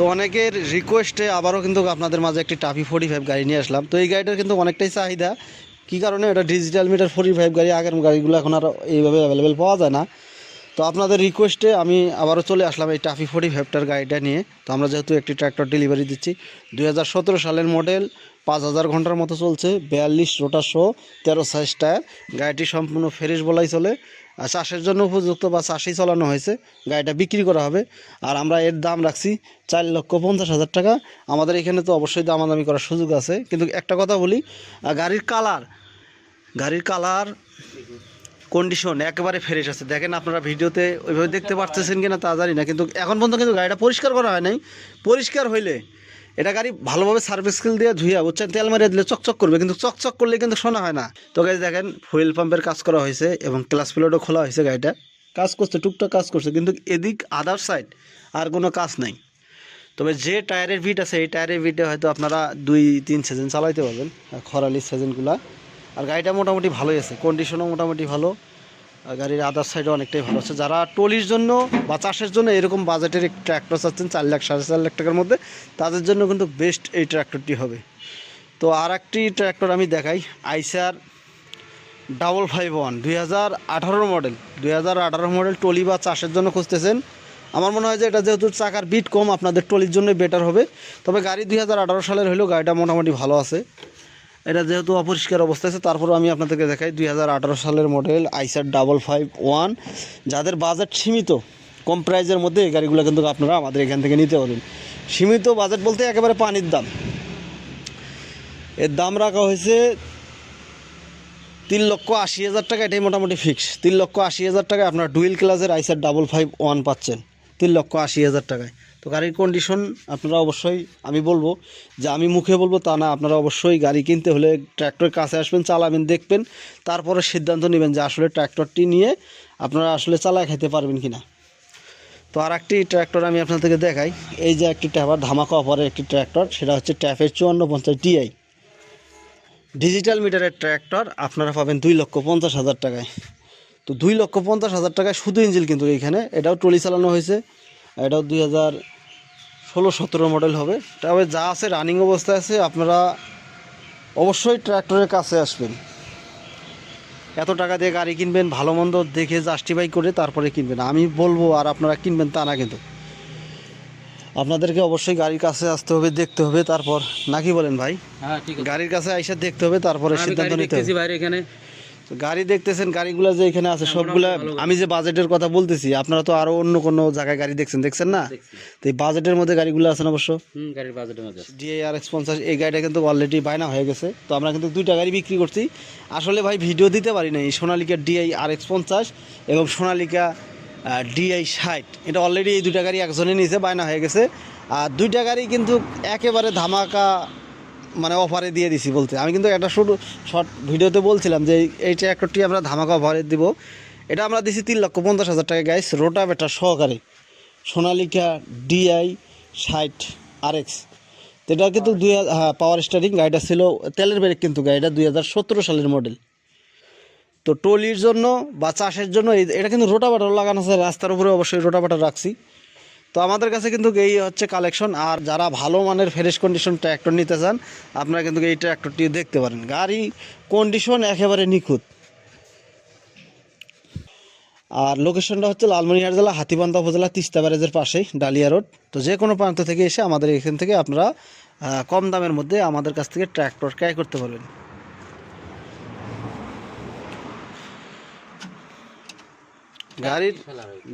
তো অনেকের রিকোয়েস্টে আবারও কিন্তু আপনাদের মাঝে একটি টাফি ফোর্টি ফাইভ গাড়ি নিয়ে আসলাম। তো এই গাড়িটার কিন্তু অনেকটাই চাহিদা। কী কারণে? এটা ডিজিটাল মিটার ফোর্টি ফাইভ গাড়ি, আগের গাড়িগুলো এখন আর এইভাবে অ্যাভেলেবেল পাওয়া যায় না। তো আপনাদের রিকোয়েস্টে আমি আবারও চলে আসলাম এই টাফি ফোর্টি ফাইভটার গাড়িটা নিয়ে। তো আমরা যেহেতু একটি ট্র্যাক্টর ডেলিভারি দিচ্ছি, দুই হাজার সতেরো সালের মডেল পাঁচ হাজার ঘণ্টার মতো চলছে, বিয়াল্লিশ রোটার শো তেরো সাইজ টায়ার গাড়িটি সম্পূর্ণ ফ্রেশ বলাই চলে। চাষের জন্য উপযুক্ত বা চাষেই চালানো হয়েছে, গাড়িটা বিক্রি করা হবে। আর আমরা এর দাম রাখছি চার লক্ষ পঞ্চাশ হাজার টাকা। আমাদের এখানে তো অবশ্যই দাম দামাদামি করার সুযোগ আছে। কিন্তু একটা কথা বলি গাড়ির কালার গাড়ির কালার কন্ডিশন একেবারে ফ্রেশ আছে। দেখেন আপনারা ভিডিওতে ওইভাবে দেখতে পারতেছেন কিনা তা জানি না, কিন্তু এখন পর্যন্ত কিন্তু গাড়িটা পরিষ্কার করা হয় নাই। পরিষ্কার হইলে এটা গাড়ি ভালোভাবে সার্ভিস স্কিল দিয়ে ধুইয়া বুঝছেন? তেল মারিয়ে দিলে চকচক করবে, কিন্তু চকচক করলে কিন্তু শোনা হয় না। তো গাড়ি দেখেন ফুয়েল পাম্পের কাজ করা হয়েছে এবং ক্লাস প্লেটও খোলা হয়েছে গাড়িটা। কাজ করছে, টুকটাক কাজ করছে, কিন্তু এদিক আদার সাইড আর কোনো কাজ নাই। তবে যে টায়ারের ভিট আছে, এই টায়ারের ভিটে হয়তো আপনারা দুই, তিন সিজন চালাইতে পারবেন খরালি সিজনগুলা আর গাড়িটা মোটামুটি ভালোই আছে কন্ডিশনও মোটামুটি ভালো। গাড়ির আদার সাইডও অনেকটাই ভালো আছে। যারা টলির জন্য বা চাষের জন্য এরকম বাজেটের ট্র্যাক্টর চাচ্ছেন, চার লাখ, সাড়ে চার লাখ টাকার মধ্যে, তাদের জন্য কিন্তু বেস্ট এই ট্র্যাক্টরটি হবে। তো আর একটি ট্র্যাক্টর আমি দেখাই, আইসার ডাবল ফাইভ ওয়ান দুই হাজার আঠারো মডেল দুই হাজার আঠারো মডেল টলি বা চাষের জন্য খুঁজতেছেন। আমার মনে হয় যে এটা যেহেতু চাকার বিট কম, আপনাদের টলির জন্যই বেটার হবে। তবে গাড়ি দুই হাজার আঠারো সালের হলেও গাড়িটা মোটামুটি ভালো আছে। এটা যেহেতু অপরিষ্কার অবস্থা আছে, তারপরেও আমি আপনাদেরকে দেখাই, দুই হাজার আঠারো সালের model Eicher double five one. যাদের বাজেট সীমিত, কম প্রাইজের মধ্যে এই গাড়িগুলো কিন্তু আপনারা আমাদের এখান থেকে নিতে পারেন সীমিত বাজেট বলতে একেবারে পানির দাম। এর দাম রাখা হয়েছে তিন লক্ষ আশি হাজার টাকা, এটাই মোটামুটি ফিক্স তিন লক্ষ আশি হাজার টাকায় আপনার ডুয়েল ক্লাসের আইসার ডাবল ফাইভ ওয়ান পাচ্ছেন, তিন লক্ষ আশি হাজার টাকায়। তো গাড়ির কন্ডিশন আপনারা অবশ্যই, আমি বলব যে আমি মুখে বলব তা না, আপনারা অবশ্যই গাড়ি কিনতে হলে ট্র্যাক্টরের কাছে আসবেন, চালাবেন, দেখবেন, তারপরে সিদ্ধান্ত নেবেন যে আসলে ট্র্যাক্টরটি নিয়ে আপনারা আসলে চালায় খেতে পারবেন কি না তো আর একটি ট্র্যাক্টর আমি আপনাদেরকে দেখাই, এই যে একটি ট্যাবার ধামাকা অপারের একটি ট্র্যাক্টর সেটা হচ্ছে ট্যাফের চুয়ান্ন পঞ্চাশ ডিআই ডিজিটাল মিটারের ট্র্যাক্টর আপনারা পাবেন দুই লক্ষ পঞ্চাশ হাজার টাকায়। তো দুই লক্ষ পঞ্চাশ হাজার টাকায় শুধু ইঞ্জিল কিন্তু এইখানে এটাও ট্রলি চালানো হয়েছে। এটাও দুই হাজার ষোলো সতেরো মডেল হবে। তবে যা আছে রানিং অবস্থায় আছে আপনারা অবশ্যই ট্র্যাক্টরের কাছে আসবেন। এত টাকা দিয়ে গাড়ি কিনবেন ভালো মন্দ দেখে জাস্টিফাই করে তারপরে কিনবেন। আমি বলব আর আপনারা কিনবেন তা না কিন্তু। আপনাদেরকে অবশ্যই গাড়ির কাছে আসতে হবে দেখতে হবে তারপর। নাকি বলেন ভাই? হ্যাঁ গাড়ির কাছে আইসা দেখতে হবে তারপরে সিদ্ধান্ত নিতে হবে। এখানে। তো গাড়ি দেখতেছেন গাড়িগুলো যে এখানে আছে সবগুলা আমি যে বাজেটের কথা বলতেছি আপনারা তো আরও অন্য কোনো জায়গায় গাড়ি দেখছেন দেখছেন না? তো এই বাজেটের মধ্যে গাড়িগুলো আছেন অবশ্য? হুম গাড়ির বাজেটের মধ্যে আছে। ডিআই আর এক্স পঞ্চাশ এই গাড়িটা কিন্তু অলরেডি বায়না হয়ে গেছে। তো আমরা কিন্তু দুইটা গাড়ি বিক্রি করছি। আসলে ভাই ভিডিও দিতে পারি নাই সোনালিকা ডিআই আর এক্স পঞ্চাশ এবং সোনালিকা ডিআই ষাট। এটা অলরেডি এই দুইটা গাড়ি একজনে নিয়েছে বায়না হয়ে গেছে। আর দুইটা গাড়ি কিন্তু একেবারে ধামাকা মানে অফারে দিয়ে দিছি বলতে। আমি কিন্তু একটা শুধু শর্ট ভিডিওতে বলছিলাম যে এই- ট্র্যাক্টরটি আমরা ধামাকা অফারে দিব। এটা আমরা দিছি তিন লক্ষ পঞ্চাশ হাজার টাকা গাইস রোটা বেটার সহকারে। সোনালিকা ডিআই ষাট আর এক্স এটা কিন্তু দুই হাজার- হ্যাঁ পাওয়ার স্টারিং গাড়িটা ছিল তেলের ব্রেক কিন্তু, গাড়িটা দুই হাজার সতেরো সালের মডেল তো টলির জন্য বা চাষের জন্য এটা কিন্তু রোটাবাটার লাগানো আছে, রাস্তার উপরে অবশ্যই রোটাবাটার রাখছি। তো আমাদের কাছে কিন্তু এই হচ্ছে কালেকশন আর যারা ভালো মানের ফ্রেশ কন্ডিশন ট্র্যাক্টর নিতে চান, আপনারা কিন্তু এই ট্র্যাক্টরটি দেখতে পারেন। গাড়ি কন্ডিশন একেবারে নিখুঁত। আর লোকেশনটা হচ্ছে লালমনিরহাট জেলা, হাতিবান্ধা উপজেলা, তিস্তা ব্যারেজের পাশেই, ডালিয়া রোড। তো যে কোনো প্রান্ত থেকে এসে আমাদের এখান থেকে আপনারা কম দামের মধ্যে আমাদের কাছ থেকে ট্র্যাক্টর ক্রয় করতে পারবেন। গাড়ির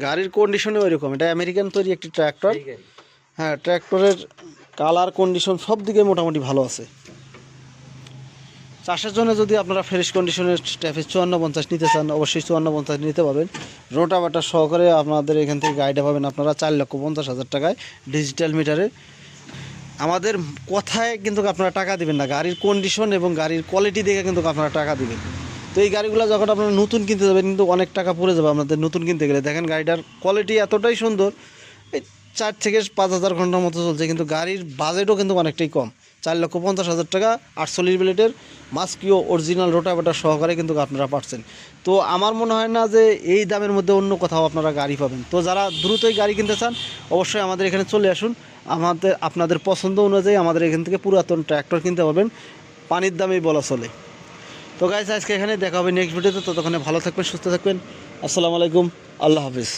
গাড়ির কন্ডিশনে ওই রকম এটা আমেরিকান তৈরি একটি ট্র্যাক্টর হ্যাঁ ট্র্যাক্টরের কালার কন্ডিশন সব দিকে মোটামুটি ভালো আছে। চাষের জন্য যদি আপনারা ফ্রেশ কন্ডিশনের ট্যাফিস চুয়ান্ন পঞ্চাশ নিতে চান অবশ্যই চুয়ান্ন পঞ্চাশ নিতে পারবেন। রোটাবাটার সহকারে আপনাদের এখান থেকে গাড়িটা পাবেন আপনারা চার লক্ষ পঞ্চাশ হাজার টাকায় ডিজিটাল মিটারে আমাদের কথায় কিন্তু আপনারা টাকা দিবেন না। গাড়ির কন্ডিশন এবং গাড়ির কোয়ালিটি দেখে কিন্তু আপনারা টাকা দিবেন। তো এই গাড়িগুলো যখন আপনারা নতুন কিনতে যাবেন, কিন্তু অনেক টাকা পড়ে যাবে আপনাদের নতুন কিনতে গেলে। দেখেন গাড়িটার কোয়ালিটি এতটাই সুন্দর, এই চার থেকে পাঁচ হাজার ঘণ্টার মতো চলছে, কিন্তু গাড়ির বাজেটও কিন্তু অনেকটাই কম। চার লক্ষ পঞ্চাশ হাজার টাকা, আটচল্লিশ ব্লেডের মাস্কিও অরিজিনাল রোটাভেটার সহকারে কিন্তু আপনারা পাচ্ছেন। তো আমার মনে হয় না যে এই দামের মধ্যে অন্য কোথাও আপনারা গাড়ি পাবেন। তো যারা দ্রুতই গাড়ি কিনতে চান, অবশ্যই আমাদের এখানে চলে আসুন। আমাদের, আপনাদের পছন্দ অনুযায়ী আমাদের এখান থেকে পুরাতন ট্র্যাক্টর কিনতে পারবেন। পানির দামেই বলা চলে। তো গাইজ আজকে এখানে দেখা হবে নেক্সট ভিডিওতে ততক্ষণে ভালো থাকবেন, সুস্থ থাকবেন। আসসালামু আলাইকুম। আল্লাহ হাফিজ।